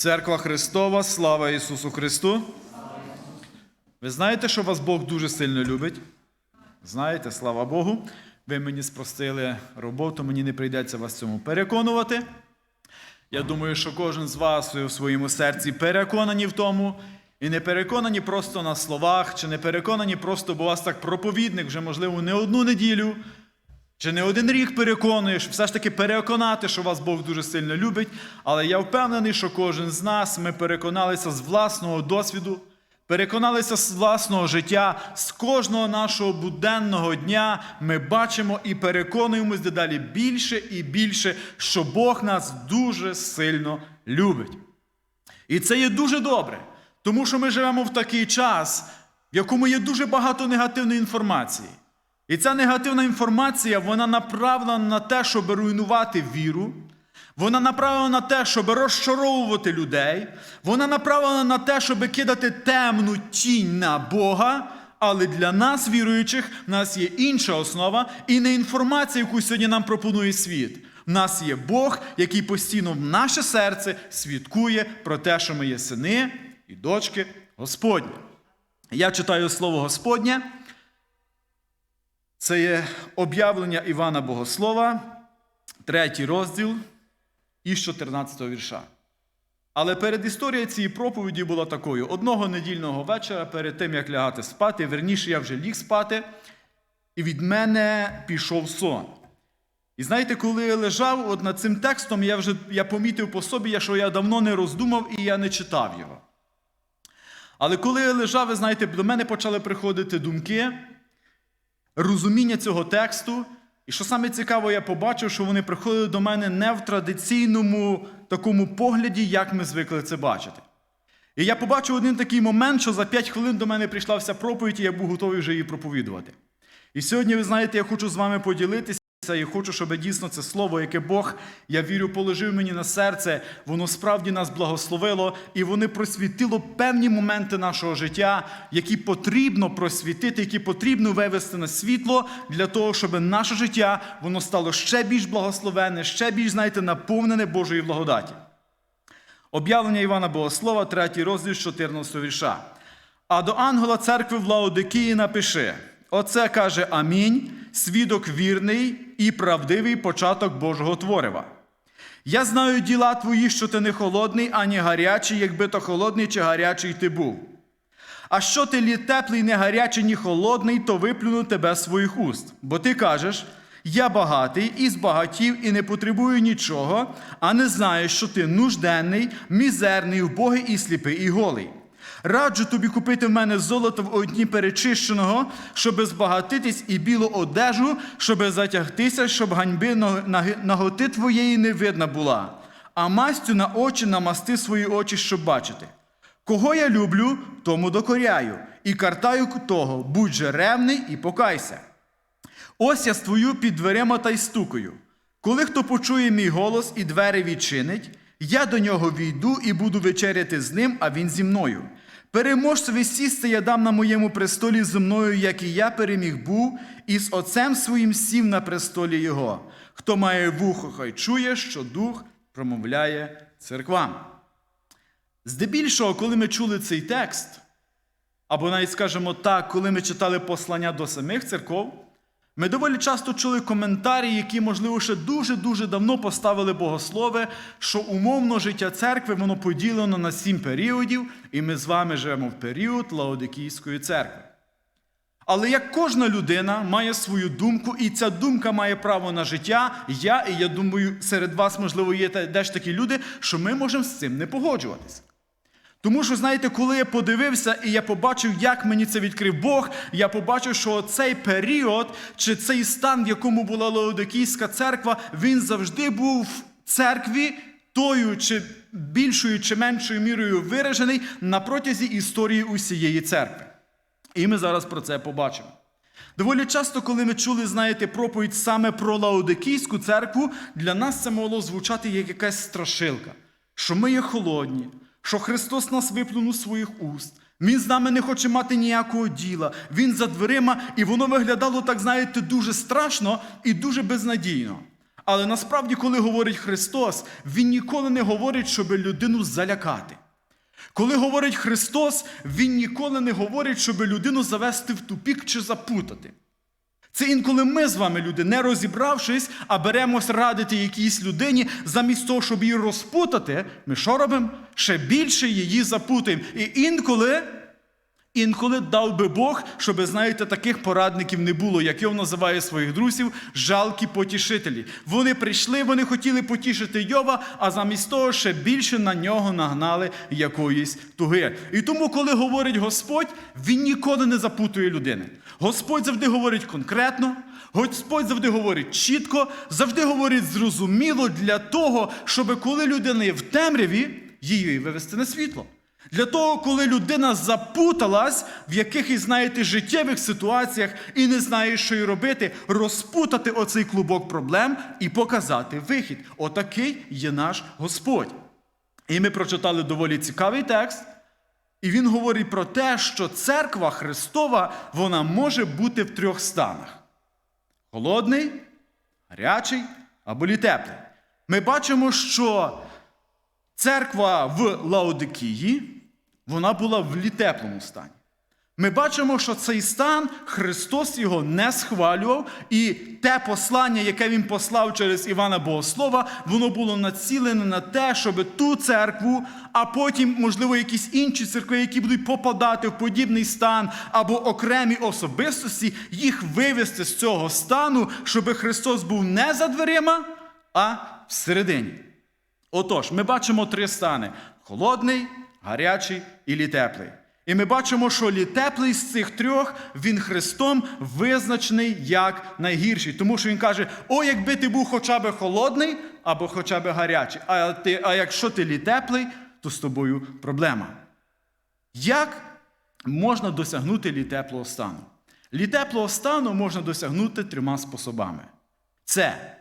Церква Христова, слава Ісусу Христу. Ви знаєте, що вас Бог дуже сильно любить? Знаєте, слава Богу. Ви мені спростили роботу, мені не прийдеться вас цьому переконувати. Я думаю, що кожен з вас у своєму серці переконані в тому, і не переконані просто на словах, чи не переконані просто, бо вас так проповідник вже, можливо, не одну неділю, чи не один рік переконуєш, все ж таки переконати, що вас Бог дуже сильно любить. Але я впевнений, що кожен з нас ми переконалися з власного досвіду, переконалися з власного життя, з кожного нашого буденного дня ми бачимо і переконуємось дедалі більше і більше, що Бог нас дуже сильно любить. І це є дуже добре, тому що ми живемо в такий час, в якому є дуже багато негативної інформації. І ця негативна інформація вона направлена на те, щоб руйнувати віру. Вона направлена на те, щоб розчаровувати людей. Вона направлена на те, щоб кидати темну тінь на Бога. Але для нас, віруючих, в нас є інша основа і не інформація, яку сьогодні нам пропонує світ. В нас є Бог, який постійно в наше серце свідкує про те, що ми є сини і дочки Господні. Я читаю слово Господнє. Це є об'явлення Івана Богослова, третій розділ із 14 вірша. Але перед історією цієї проповіді була такою: одного недільного вечора, перед тим, як лягати спати, верніше я вже ліг спати, і від мене пішов сон. І знаєте, коли я лежав от над цим текстом, я вже я помітив по собі, що я давно не роздумав і я не читав його. Але коли я лежав, ви знаєте, до мене почали приходити думки, розуміння цього тексту. І що саме цікаво, я побачив, що вони приходили до мене не в традиційному такому погляді, як ми звикли це бачити. І я побачив один такий момент, що за 5 хвилин до мене прийшла вся проповідь, і я був готовий вже її проповідувати. І сьогодні, ви знаєте, я хочу з вами поділитися. І хочу, щоб дійсно це слово, яке Бог, я вірю, положив мені на серце, воно справді нас благословило, і воно просвітило певні моменти нашого життя, які потрібно просвітити, які потрібно вивести на світло для того, щоб наше життя воно стало ще більш благословенне, ще більш, знаєте, наповнене Божої благодаті. Об'явлення Івана Богослова, 3 розділ 14 вірша. А до ангела церкви в Лаодикії напиши: Оце каже Амінь, свідок вірний і правдивий початок Божого творива. Я знаю діла твої, що ти не холодний, ані гарячий, якби то холодний чи гарячий ти був. А що ти лі теплий, не гарячий, ні холодний, то виплюну тебе своїх уст. Бо ти кажеш: я багатий і збагатів, і не потребую нічого, а не знаєш, що ти нужденний, мізерний, вбогий і сліпий, і голий. Раджу тобі купити в мене золото в одні перечищеного, щоби збагатитись і білу одежу, щоби затягтися, щоб ганьби наготи твоєї не видна була, а мастю на очі намасти свої очі, щоб бачити. Кого я люблю, тому докоряю, і картаю того, будь же ревний і покайся. Ось я стою під дверима та й стукаю. Коли хто почує мій голос і двері відчинить, я до нього війду і буду вечеряти з ним, а він зі мною. Переможцеві сісти я дам на моєму престолі зі мною, як і я переміг був, і з отцем своїм сів на престолі його. Хто має вухо, хай чує, що дух промовляє церквам. Здебільшого, коли ми чули цей текст, або навіть скажемо так, коли ми читали послання до самих церков, ми доволі часто чули коментарі, які, можливо, ще дуже-дуже давно поставили богослови, що умовно життя церкви воно поділено на сім періодів, і ми з вами живемо в період Лаодикійської церкви. Але як кожна людина має свою думку, і ця думка має право на життя, я, і я думаю, серед вас, можливо, є теж такі люди, що ми можемо з цим не погоджуватися. Тому що, знаєте, коли я подивився і я побачив, як мені це відкрив Бог, я побачив, що цей період чи цей стан, в якому була Лаодикійська церква, він завжди був в церкві тою чи більшою чи меншою мірою виражений на протязі історії усієї церкви. І ми зараз про це побачимо. Доволі часто, коли ми чули, знаєте, проповідь саме про Лаодикійську церкву, для нас це могло звучати як якась страшилка, що ми є холодні що Христос нас виплюнув своїх уст. Він з нами не хоче мати ніякого діла. Він за дверима, і воно виглядало, так знаєте, дуже страшно і дуже безнадійно. Але насправді, коли говорить Христос, Він ніколи не говорить, щоб людину залякати. Коли говорить Христос, Він ніколи не говорить, щоб людину завести в тупік чи запутати. Це інколи ми з вами, люди, не розібравшись, а беремось радити якійсь людині, замість того, щоб її розпутати, ми що робимо? Ще більше її запутаємо. І інколи, інколи дав би Бог, щоб, знаєте, таких порадників не було, як Йов називає своїх друзів, жалкі потішителі. Вони прийшли, вони хотіли потішити Йова, а замість того ще більше на нього нагнали якоїсь туги. І тому, коли говорить Господь, він ніколи не запутує людини. Господь завжди говорить конкретно, Господь завжди говорить чітко, завжди говорить зрозуміло для того, щоб коли людина є в темряві, її вивести на світло. Для того, коли людина запуталась в якихось, знаєте, життєвих ситуаціях і не знає, що й робити, розпутати оцей клубок проблем і показати вихід. Отакий є наш Господь. І ми прочитали доволі цікавий текст. І він говорить про те, що церква Христова вона може бути в трьох станах: холодний, гарячий або теплий. Ми бачимо, що церква в Лаодикії вона була в літеплому стані. Ми бачимо, що цей стан Христос його не схвалював, і те послання, яке він послав через Івана Богослова, воно було націлене на те, щоб ту церкву, а потім, можливо, якісь інші церкви, які будуть попадати в подібний стан або окремі особистості, їх вивести з цього стану, щоб Христос був не за дверима, а всередині. Отож, ми бачимо три стани: холодний, гарячий і літеплий. І ми бачимо, що літеплий з цих трьох він Христом визначений як найгірший. Тому що він каже: о, якби ти був хоча б холодний або хоча б гарячий. А, ти, а якщо ти літеплий, то з тобою проблема. Як можна досягнути літеплого стану? Літеплого стану можна досягнути трьома способами: це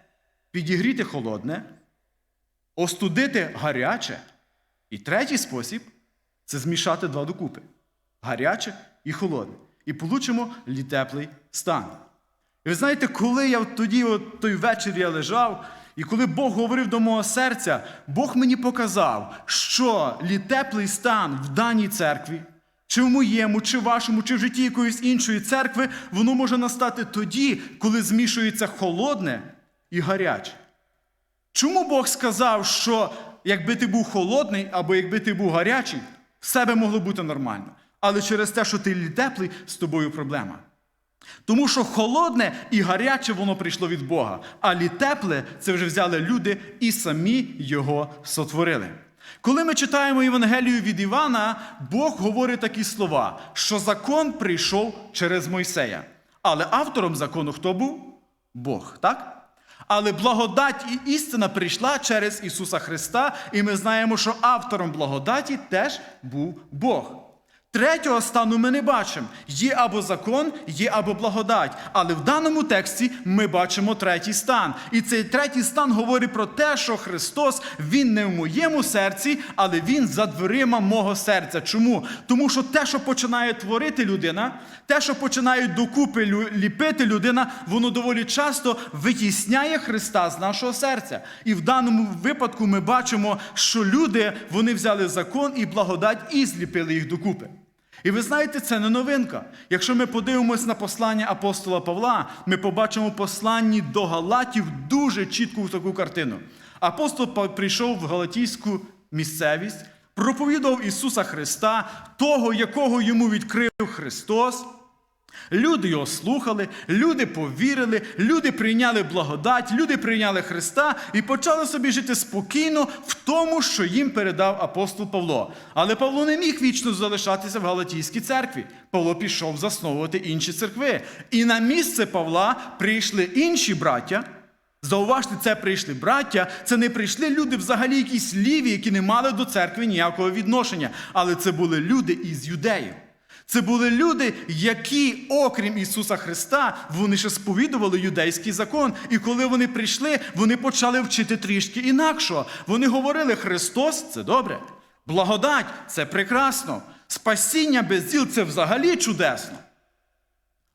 підігріти холодне, остудити гаряче. І третій спосіб це змішати два докупи гаряче і холодне. І получимо літеплий стан. І ви знаєте, коли я тоді, от той вечір я лежав, і коли Бог говорив до мого серця, Бог мені показав, що літеплий стан в даній церкві, чи в моєму, чи в вашому, чи в житті якоїсь іншої церкви, воно може настати тоді, коли змішується холодне і гаряче. Чому Бог сказав, що якби ти був холодний або якби ти був гарячий, все би могло бути нормально. Але через те, що ти теплий, з тобою проблема. Тому що холодне і гаряче воно прийшло від Бога, а літепле це вже взяли люди і самі його сотворили. Коли ми читаємо Євангелію від Івана, Бог говорить такі слова, що закон прийшов через Мойсея. Але автором закону хто був? Бог, так? Але благодать і істина прийшла через Ісуса Христа, і ми знаємо, що автором благодаті теж був Бог. Третього стану ми не бачимо. Є або закон, є або благодать. Але в даному тексті ми бачимо третій стан. І цей третій стан говорить про те, що Христос Він не в моєму серці, але Він за дверима мого серця. Чому? Тому що те, що починає творити людина, те, що починає докупи ліпити людина, воно доволі часто витісняє Христа з нашого серця. І в даному випадку ми бачимо, що люди вони взяли закон і благодать і зліпили їх докупи. І ви знаєте, це не новинка. Якщо ми подивимось на послання апостола Павла, ми побачимо посланні до Галатів дуже чітку таку картину. Апостол прийшов в Галатійську місцевість, проповідав Ісуса Христа, того, якого йому відкрив Христос. Люди його слухали, люди повірили, люди прийняли благодать, люди прийняли Христа і почали собі жити спокійно в тому, що їм передав апостол Павло. Але Павло не міг вічно залишатися в Галатійській церкві. Павло пішов засновувати інші церкви. І на місце Павла прийшли інші браття. Зауважте, це прийшли браття, це не прийшли люди взагалі якісь ліві, які не мали до церкви ніякого відношення. Але це були люди із юдеїв. Це були люди, які, окрім Ісуса Христа, вони ще сповідували юдейський закон. І коли вони прийшли, вони почали вчити трішки інакшого. Вони говорили: Христос це добре, благодать це прекрасно, спасіння без діл це взагалі чудесно.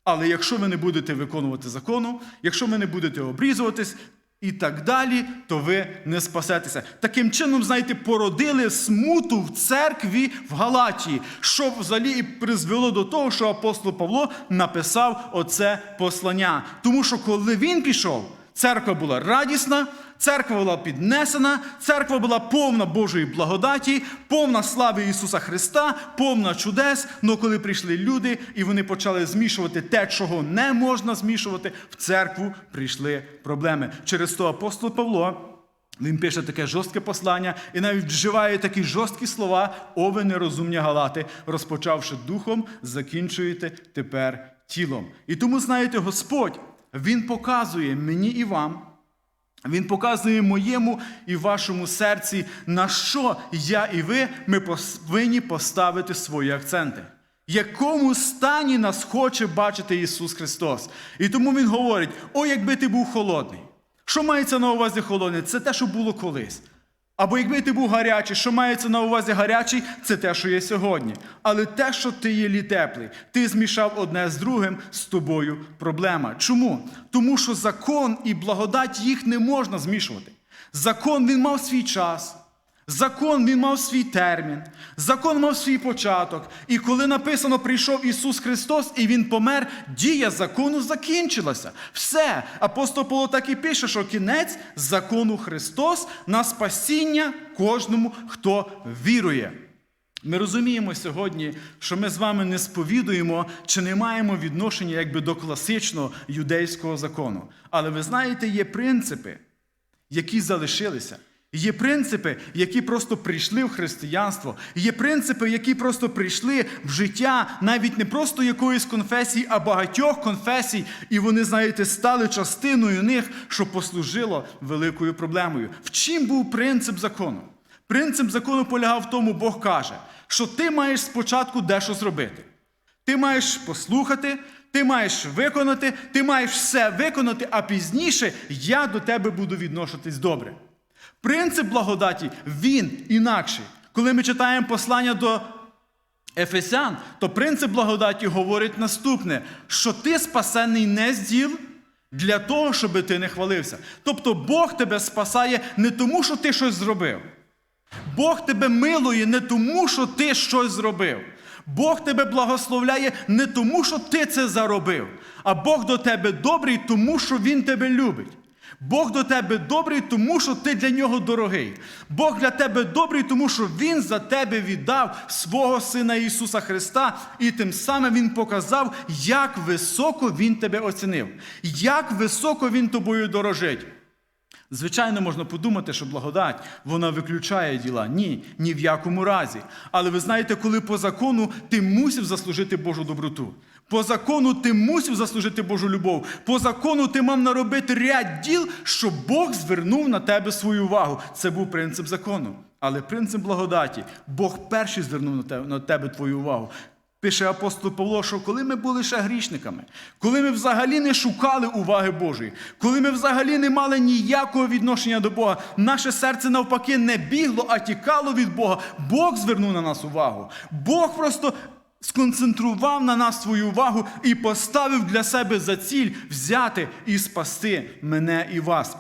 Але якщо ви не будете виконувати закону, якщо ви не будете обрізуватись, і так далі, то ви не спасетеся. Таким чином, знаєте, породили смуту в церкві в Галатії, що взагалі і призвело до того, що апостол Павло написав оце послання. Тому що коли він пішов, церква була радісна, церква була піднесена, церква була повна Божої благодаті, повна слави Ісуса Христа, повна чудес. Но коли прийшли люди і вони почали змішувати те, чого не можна змішувати, в церкву прийшли проблеми. Через то апостол Павло. Він пише таке жорстке послання і навіть вживає такі жорсткі слова, о ви нерозумні галати, розпочавши духом, закінчуєте тепер тілом. І тому, знаєте, Господь, Він показує мені і вам, він показує моєму і вашому серці, на що я і ви ми повинні поставити свої акценти. Якому стані нас хоче бачити Ісус Христос. І тому Він говорить: о, якби ти був холодний. Що мається на увазі холодний? Це те, що було колись. Або якби ти був гарячий, що мається на увазі гарячий, це те, що є сьогодні. Але те, що ти є літеплий, ти змішав одне з другим, з тобою проблема. Чому? Тому що закон і благодать їх не можна змішувати. Закон він мав свій час. Закон він мав свій термін, закон мав свій початок. І коли написано прийшов Ісус Христос і Він помер, дія закону закінчилася. Все. Апостол Павло так і пише, що кінець закону Христос на спасіння кожному, хто вірує. Ми розуміємо сьогодні, що ми з вами не сповідуємо чи не маємо відношення якби до класичного юдейського закону. Але ви знаєте, є принципи, які залишилися. Є принципи, які просто прийшли в християнство. Є принципи, які просто прийшли в життя навіть не просто якоїсь конфесії, а багатьох конфесій, і вони, знаєте, стали частиною них, що послужило великою проблемою. В чим був принцип закону? Принцип закону полягав в тому, Бог каже, що ти маєш спочатку дещо зробити. Ти маєш послухати, ти маєш виконати, ти маєш все виконати, а пізніше я до тебе буду відношитись добре. Принцип благодаті, він інакший. Коли ми читаємо послання до Ефесян, то принцип благодаті говорить наступне: що ти спасений не з діл для того, щоб ти не хвалився. Тобто Бог тебе спасає не тому, що ти щось зробив. Бог тебе милує не тому, що ти щось зробив. Бог тебе благословляє не тому, що ти це заробив, а Бог до тебе добрий, тому що Він тебе любить. Бог до тебе добрий, тому що ти для нього дорогий. Бог для тебе добрий, тому що Він за тебе віддав свого Сина Ісуса Христа, і тим самим Він показав, як високо Він тебе оцінив, як високо Він тобою дорожить. Звичайно, можна подумати, що благодать вона виключає діла. Ні, ні в якому разі. Але ви знаєте, коли по закону ти мусив заслужити Божу доброту. По закону ти мусив заслужити Божу любов. По закону ти мав наробити ряд діл, щоб Бог звернув на тебе свою увагу. Це був принцип закону. Але принцип благодаті, Бог перший звернув на тебе, твою увагу. Пише апостол Павло, що коли ми були ще грішниками, коли ми взагалі не шукали уваги Божої, коли ми взагалі не мали ніякого відношення до Бога, наше серце навпаки не бігло, а тікало від Бога. Бог звернув на нас увагу. Бог просто сконцентрував на нас свою увагу і поставив для себе за ціль взяти і спасти мене і вас.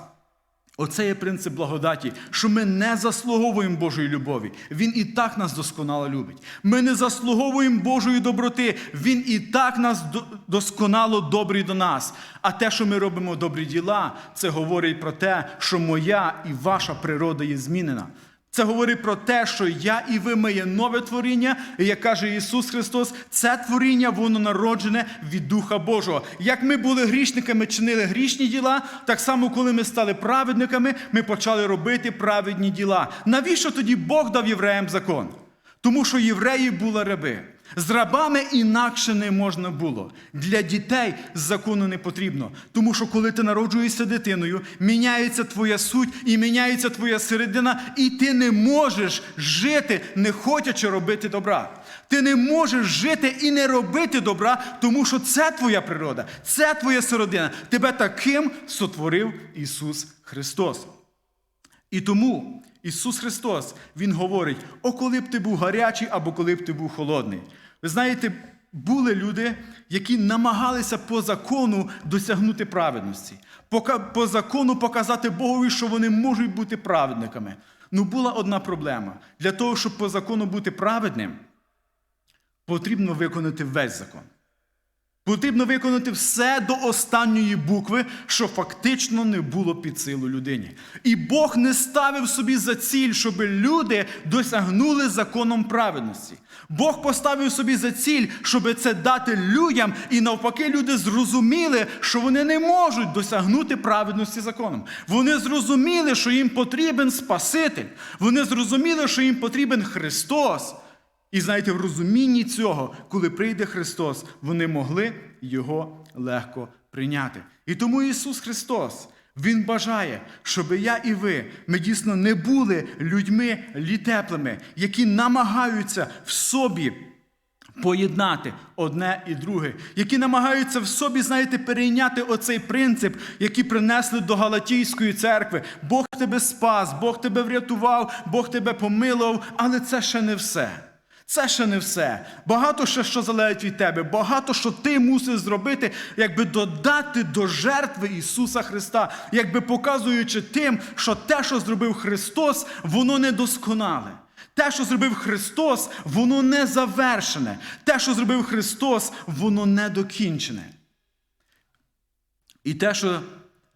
Оце є принцип благодаті, що ми не заслуговуємо Божої любові. Він і так нас досконало любить. Ми не заслуговуємо Божої доброти. Він і так нас досконало добрий до нас. А те, що ми робимо добрі діла, це говорить про те, що моя і ваша природа є змінена. Це говорить про те, що я і ви ми є нове творіння, і як каже Ісус Христос, це творіння, воно народжене від Духа Божого. Як ми були грішниками, чинили грішні діла, так само, коли ми стали праведниками, ми почали робити праведні діла. Навіщо тоді Бог дав євреям закон? Тому що євреї були раби. З рабами інакше не можна було. Для дітей закону не потрібно. Тому що коли ти народжуєшся дитиною, міняється твоя суть і міняється твоя середина, і ти не можеш жити, не хочучи робити добра. Ти не можеш жити і не робити добра, тому що це твоя природа, це твоя середина. Тебе таким сотворив Ісус Христос. І тому Ісус Христос, Він говорить, о, коли б ти був гарячий або коли б ти був холодний. Ви знаєте, були люди, які намагалися по закону досягнути праведності, по закону показати Богові, що вони можуть бути праведниками. Ну була одна проблема. Для того, щоб по закону бути праведним, потрібно виконати весь закон. Потрібно виконати все до останньої букви, що фактично не було під силу людині. І Бог не ставив собі за ціль, щоб люди досягнули законом праведності. Бог поставив собі за ціль, щоб це дати людям, і навпаки, люди зрозуміли, що вони не можуть досягнути праведності законом. Вони зрозуміли, що їм потрібен Спаситель. Вони зрозуміли, що їм потрібен Христос. І знаєте, в розумінні цього, коли прийде Христос, вони могли його легко прийняти. І тому Ісус Христос, Він бажає, щоб я і ви, ми дійсно не були людьми літеплими, які намагаються в собі поєднати одне і друге, які намагаються в собі, знаєте, перейняти оцей принцип, який принесли до Галатійської церкви. Бог тебе спас, Бог тебе врятував, Бог тебе помилував, але це ще не все. Це ще не все. Багато ще що залежить від тебе, багато що ти мусиш зробити, якби додати до жертви Ісуса Христа, якби показуючи тим, що те, що зробив Христос, воно недосконале. Те, що зробив Христос, воно не завершене. Те, що зробив Христос, воно не докінчене. І те, що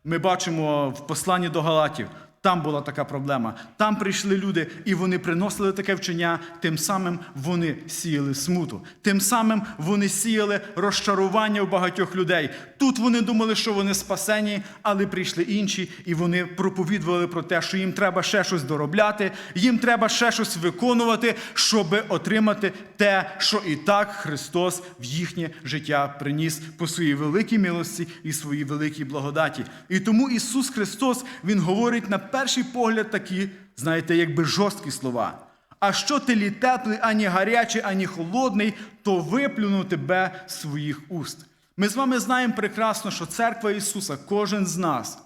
ми бачимо в посланні до Галатів, там була така проблема. Там прийшли люди, і вони приносили таке вчення, тим самим вони сіяли смуту. Тим самим вони сіяли розчарування у багатьох людей. Тут вони думали, що вони спасені, але прийшли інші, і вони проповідували про те, що їм треба ще щось доробляти, їм треба ще щось виконувати, щоб отримати те, що і так Христос в їхнє життя приніс по своїй великій милості і своїй великій благодаті. І тому Ісус Христос Він говорить на перший погляд такі, знаєте, якби жорсткі слова. А що ти лі теплий, ані гарячий, ані холодний, то виплюну тебе з своїх уст. Ми з вами знаємо прекрасно, що церква Ісуса, кожен з нас,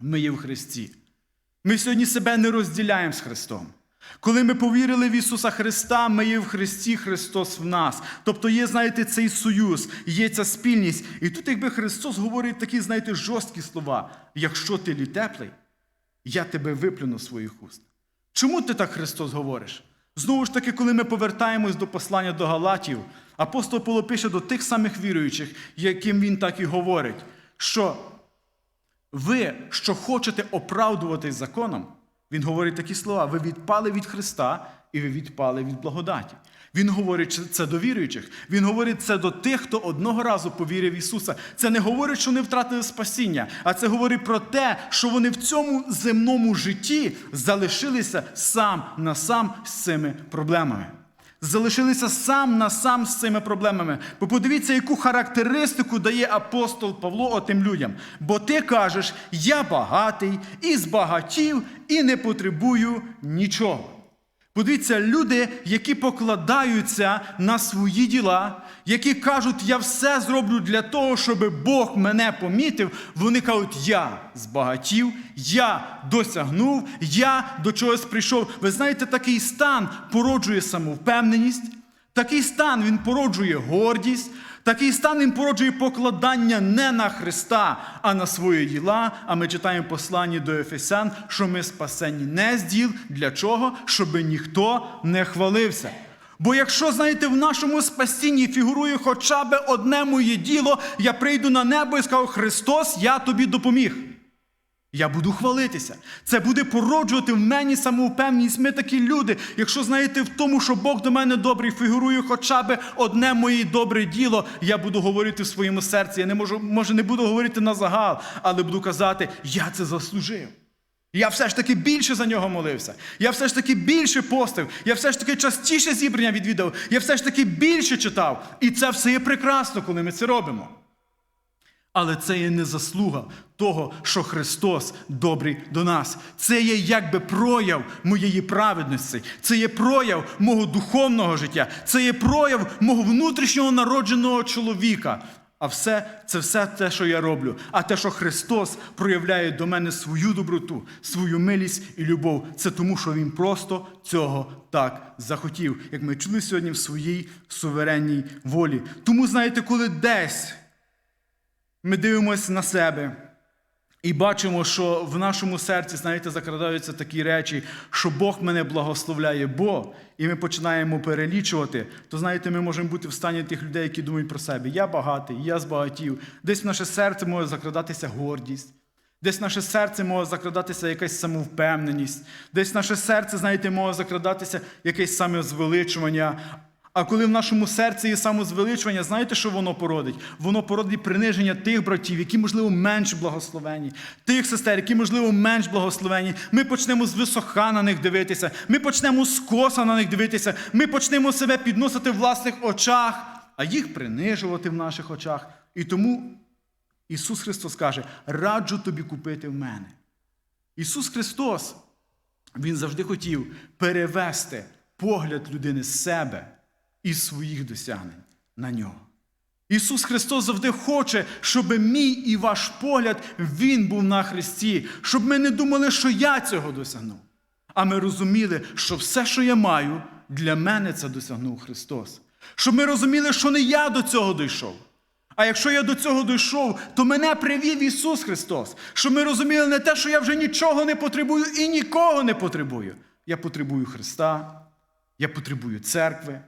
ми є в Христі. Ми сьогодні себе не розділяємо з Христом. Коли ми повірили в Ісуса Христа, ми є в Христі, Христос в нас. Тобто є, знаєте, цей союз, є ця спільність. І тут, якби Христос говорить такі, знаєте, жорсткі слова: якщо ти лі теплий, я тебе виплюну з своїх уст. Чому ти так Христос говориш? Знову ж таки, коли ми повертаємось до послання до Галатів, апостол Павло пише до тих самих віруючих, яким він так і говорить, що ви, що хочете оправдуватись законом, він говорить такі слова: ви відпали від Христа і ви відпали від благодаті. Він говорить це до віруючих. Він говорить це до тих, хто одного разу повірив Ісуса. Це не говорить, що вони втратили спасіння, а це говорить про те, що вони в цьому земному житті залишилися сам на сам з цими проблемами. Залишилися сам на сам з цими проблемами. Бо подивіться, яку характеристику дає апостол Павло отим людям. Бо ти кажеш, я багатий і збагатів, і не потребую нічого. Подивіться, люди, які покладаються на свої діла, які кажуть, я все зроблю для того, щоб Бог мене помітив, вони кажуть, я збагатів, я досягнув, я до чогось прийшов. Ви знаєте, такий стан породжує самовпевненість, такий стан він породжує гордість. Такий стан він породжує покладання не на Христа, а на свої діла. А ми читаємо послання до Ефесян, що ми спасені не з діл. Для чого? Щоб ніхто не хвалився. Бо якщо, знаєте, в нашому спасінні фігурує хоча б одне моє діло, я прийду на небо і скажу, Христос, я тобі допоміг. Я буду хвалитися. Це буде породжувати в мені самоупевність. Ми такі люди. Якщо знаєте в тому, що Бог до мене добрий, фігурує хоча б одне моє добре діло, я буду говорити в своєму серці. Я не можу, може, не буду говорити на загал, але буду казати, я це заслужив. Я все ж таки більше за нього молився. Я все ж таки більше постив. Я все ж таки частіше зібрання відвідав. Я все ж таки більше читав. І це все є прекрасно, коли ми це робимо. Але це є не заслуга того, що Христос добрий до нас. Це є якби прояв моєї праведності, це є прояв мого духовного життя, це є прояв мого внутрішнього народженого чоловіка. А все це все те, що я роблю. А те, що Христос проявляє до мене свою доброту, свою милість і любов, це тому, що Він просто цього так захотів, як ми чули сьогодні в своїй суверенній волі. Тому, знаєте, коли десь ми дивимося на себе. І бачимо, що в нашому серці, знаєте, закрадаються такі речі, що Бог мене благословляє, бо, і ми починаємо перелічувати, то знаєте, ми можемо бути в стані тих людей, які думають про себе. Я багатий, я збагатів. Десь в наше серце може закрадатися гордість, десь наше серце може закрадатися якась самовпевненість, десь наше серце, знаєте, може закрадатися якесь самозвеличування. А коли в нашому серці є самозвеличування, знаєте, що воно породить? Воно породить приниження тих братів, які, можливо, менш благословені, тих сестер, які, можливо, менш благословені. Ми почнемо з висока на них дивитися, ми почнемо скоса на них дивитися, ми почнемо себе підносити в власних очах, а їх принижувати в наших очах. І тому Ісус Христос каже: раджу тобі купити в мене. Ісус Христос, Він завжди хотів перевести погляд людини з себе і своїх досягнень на нього. Ісус Христос завжди хоче, щоб мій і ваш погляд Він був на Христі, щоб ми не думали, що я цього досягнув. А ми розуміли, що все, що я маю, для мене це досягнув Христос. Щоб ми розуміли, що не я до цього дійшов. А якщо я до цього дійшов, то мене привів Ісус Христос. Щоб ми розуміли не те, що я вже нічого не потребую і нікого не потребую. Я потребую Христа, я потребую церкви.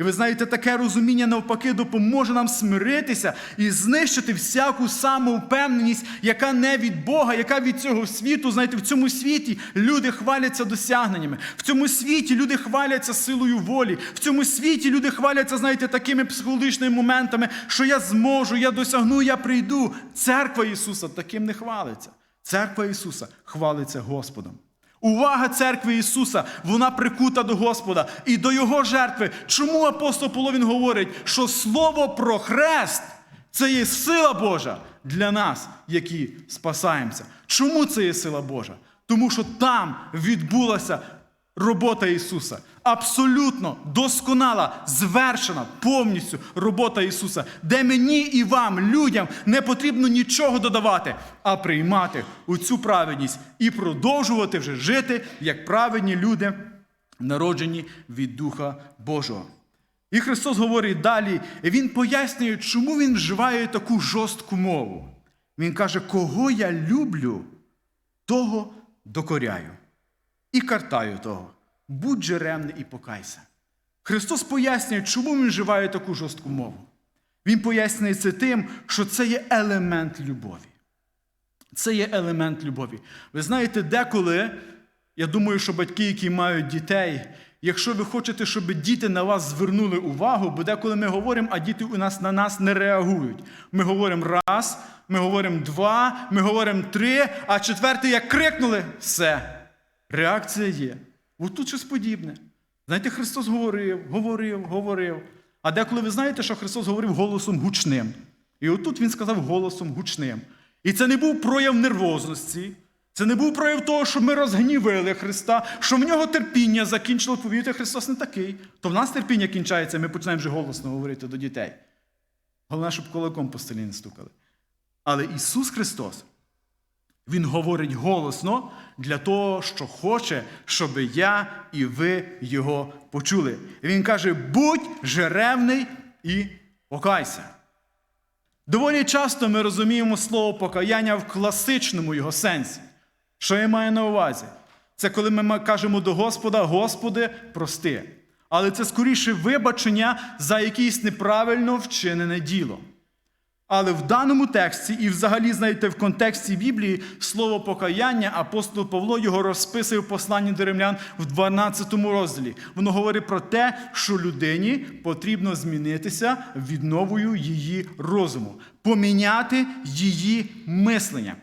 І ви знаєте, таке розуміння навпаки допоможе нам смиритися і знищити всяку самовпевненість, яка не від Бога, яка від цього світу. Знаєте, в цьому світі люди хваляться досягненнями. В цьому світі люди хваляться силою волі. В цьому світі люди хваляться, знаєте, такими психологічними моментами, що я зможу, я досягну, я прийду. Церква Ісуса таким не хвалиться. Церква Ісуса хвалиться Господом. Увага церкви Ісуса, вона прикута до Господа і до Його жертви. Чому апостол Половін говорить, що Слово про хрест це є сила Божа для нас, які спасаємося? Чому це є сила Божа? Тому що там відбулася робота Ісуса. Абсолютно досконала, звершена повністю робота Ісуса, де мені і вам, людям, не потрібно нічого додавати, а приймати у цю праведність і продовжувати вже жити як праведні люди, народжені від Духа Божого. І Христос говорить далі, і Він пояснює, чому Він вживає таку жорстку мову. Він каже, кого я люблю, того докоряю і картаю того. Будь же ревний і покайся. Христос пояснює, чому він вживає таку жорстку мову. Він пояснює це тим, що це є елемент любові. Це є елемент любові. Ви знаєте, деколи, я думаю, що батьки, які мають дітей, якщо ви хочете, щоб діти на вас звернули увагу, бо деколи ми говоримо, а діти у нас на нас не реагують. Ми говоримо раз, ми говоримо два, ми говоримо три, а четвертий, як крикнули, все. Реакція є. От тут щось подібне. Знаєте, Христос говорив, говорив, говорив. А деколи ви знаєте, що Христос говорив голосом гучним. І отут Він сказав голосом гучним. І це не був прояв нервозності, це не був прояв того, що ми розгнівили Христа, що в нього терпіння закінчило, повірте, Христос не такий. То в нас терпіння кінчається, ми починаємо вже голосно говорити до дітей. Головне, щоб кулаком по столі не стукали. Але Ісус Христос, Він говорить голосно для того, що хоче, щоб я і ви його почули. Він каже: будь жеревний і покайся. Доволі часто ми розуміємо слово покаяння в класичному його сенсі. Що я маю на увазі? Це коли ми кажемо до Господа, Господи, прости. Але це скоріше вибачення за якесь неправильно вчинене діло. Але в даному тексті, і взагалі, знаєте, в контексті Біблії слово покаяння апостол Павло його розписує в посланні до римлян в 12 розділі. Воно говорить про те, що людині потрібно змінитися відновою її розуму, поміняти її мислення.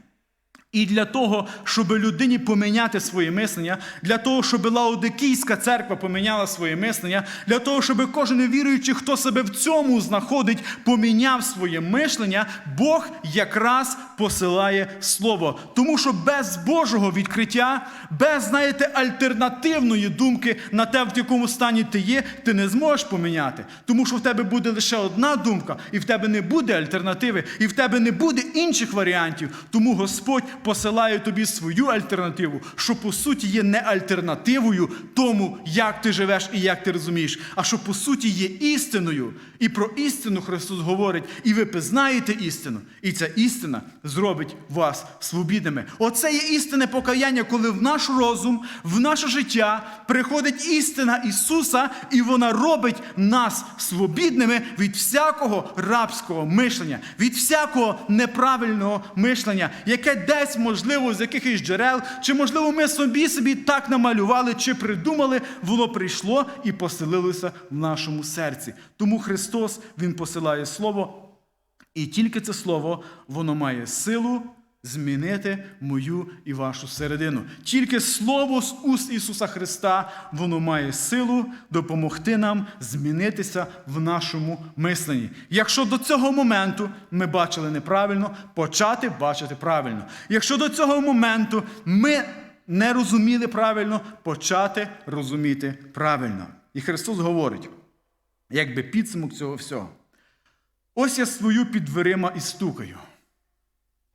І для того, щоб людині поміняти своє мислення, для того, щоб Лаодикійська церква поміняла своє мислення, для того, щоб кожен віруючий, хто себе в цьому знаходить, поміняв своє мишлення, Бог якраз посилає слово. Тому що без Божого відкриття, без, знаєте, альтернативної думки на те, в якому стані ти є, ти не зможеш поміняти. Тому що в тебе буде лише одна думка, і в тебе не буде альтернативи, і в тебе не буде інших варіантів. Тому Господь посилає тобі свою альтернативу, що по суті є не альтернативою тому, як ти живеш і як ти розумієш, а що по суті є істиною. І про істину Христос говорить, і ви пізнаєте істину, і ця істина зробить вас свобідними. Оце є істинне покаяння, коли в наш розум, в наше життя приходить істина Ісуса, і вона робить нас свобідними від всякого рабського мишлення, від всякого неправильного мишлення, яке десь, можливо, з якихось джерел, чи, можливо, ми собі собі так намалювали, чи придумали, воно прийшло і поселилося в нашому серці. Тому Христос Він посилає Слово. І тільки це слово, воно має силу змінити мою і вашу середину. Тільки слово з уст Ісуса Христа, воно має силу допомогти нам змінитися в нашому мисленні. Якщо до цього моменту ми бачили неправильно, почати бачити правильно. Якщо до цього моменту ми не розуміли правильно, почати розуміти правильно. І Христос говорить, якби підсумок цього всього. Ось я стою під дверима і стукаю.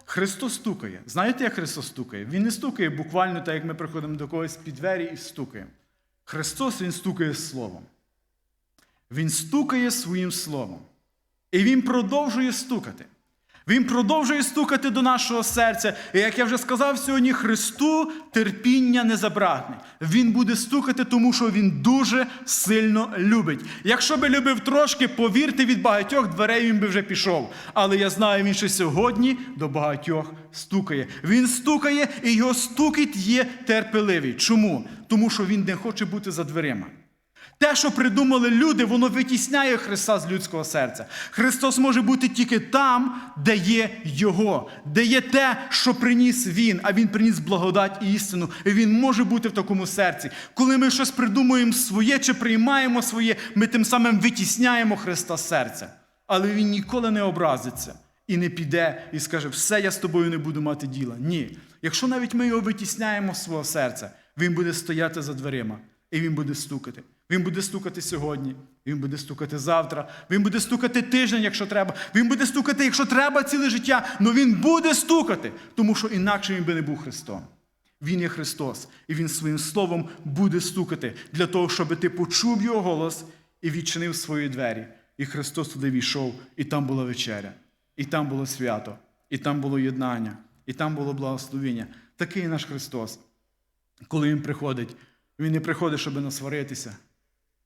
Христос стукає. Знаєте, як Христос стукає? Він не стукає буквально так, як ми приходимо до когось під двері і стукаємо. Христос Він стукає словом. Він стукає своїм словом. І Він продовжує стукати. Він продовжує стукати до нашого серця. І як я вже сказав сьогодні, Христу терпіння не забрати. Він буде стукати, тому що Він дуже сильно любить. Якщо би любив трошки, повірте, від багатьох дверей він би вже пішов. Але я знаю, він ще сьогодні до багатьох стукає. Він стукає, і його стукіт є терпеливий. Чому? Тому що він не хоче бути за дверима. Те, що придумали люди, воно витісняє Христа з людського серця. Христос може бути тільки там, де є Його, де є те, що приніс Він, а Він приніс благодать і істину. І Він може бути в такому серці. Коли ми щось придумуємо своє чи приймаємо своє, ми тим самим витісняємо Христа з серця. Але Він ніколи не образиться і не піде і скаже, все, я з тобою не буду мати діла. Ні. Якщо навіть ми його витісняємо з свого серця, він буде стояти за дверима і він буде стукати. Він буде стукати сьогодні, він буде стукати завтра, він буде стукати тиждень, якщо треба. Він буде стукати, якщо треба, ціле життя. але він буде стукати, тому що інакше він би не був Христом. Він є Христос, і Він своїм словом буде стукати для того, щоб ти почув його голос і відчинив свої двері. І Христос туди війшов, і там була вечеря, і там було свято, і там було єднання, і там було благословення. Такий наш Христос. Коли Він приходить, Він не приходить, щоб насваритися.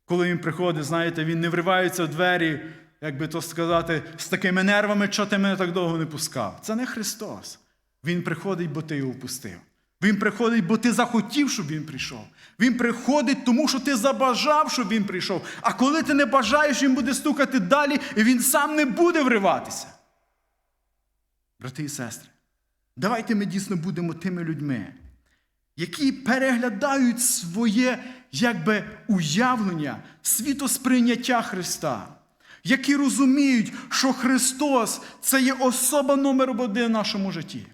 Коли він приходить, знаєте, він не вривається в двері, як би то сказати, з такими нервами, що ти мене так довго не пускав. Це не Христос. Він приходить, бо ти його впустив. Він приходить, бо ти захотів, щоб він прийшов. Він приходить, тому що ти забажав, щоб він прийшов. А коли ти не бажаєш, він буде стукати далі, і він сам не буде вриватися. Брати і сестри, давайте ми дійсно будемо тими людьми, які переглядають своє якби, уявлення, світосприйняття Христа, які розуміють, що Христос це є особа номер один в нашому житті.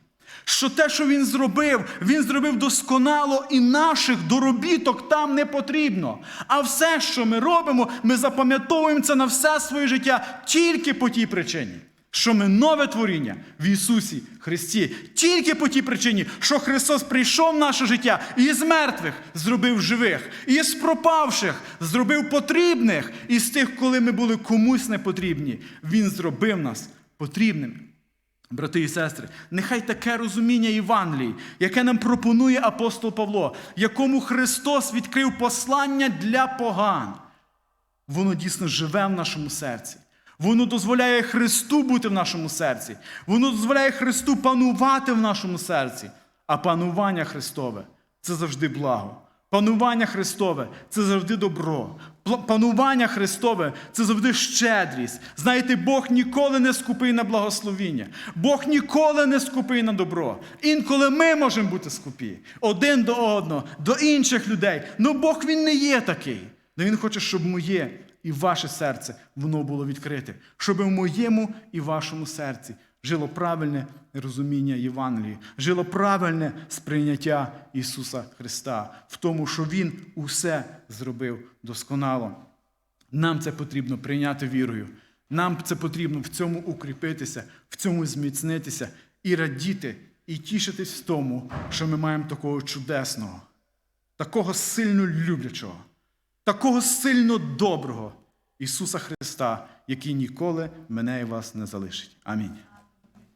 Що те, що Він зробив, Він зробив досконало, і наших доробіток там не потрібно. А все, що ми робимо, ми запам'ятовуємо це на все своє життя тільки по тій причині що ми нове творіння в Ісусі Христі. Тільки по тій причині, що Христос прийшов в наше життя і з мертвих зробив живих, і з пропавших зробив потрібних, і з тих, коли ми були комусь не потрібні, Він зробив нас потрібними. Брати і сестри, нехай таке розуміння Євангелії, яке нам пропонує апостол Павло, якому Христос відкрив послання для поган, воно дійсно живе в нашому серці. Воно дозволяє Христу бути в нашому серці. Воно дозволяє Христу панувати в нашому серці. А панування Христове це завжди благо. Панування Христове це завжди добро. Панування Христове це завжди щедрість. Знаєте, Бог ніколи не скупий на благословіння. Бог ніколи не скупий на добро. Інколи ми можемо бути скупі один до одного, до інших людей. Ну Бог він не є такий. Но Він хоче, щоб моє і ваше серце воно було відкрите, щоб в моєму і вашому серці жило правильне розуміння Євангелії, жило правильне сприйняття Ісуса Христа в тому, що Він усе зробив досконало. Нам це потрібно прийняти вірою. Нам це потрібно в цьому укріпитися, в цьому зміцнитися і радіти, і тішитись в тому, що ми маємо такого чудесного, такого сильно люблячого, такого сильно доброго Ісуса Христа, який ніколи мене і вас не залишить. Амінь.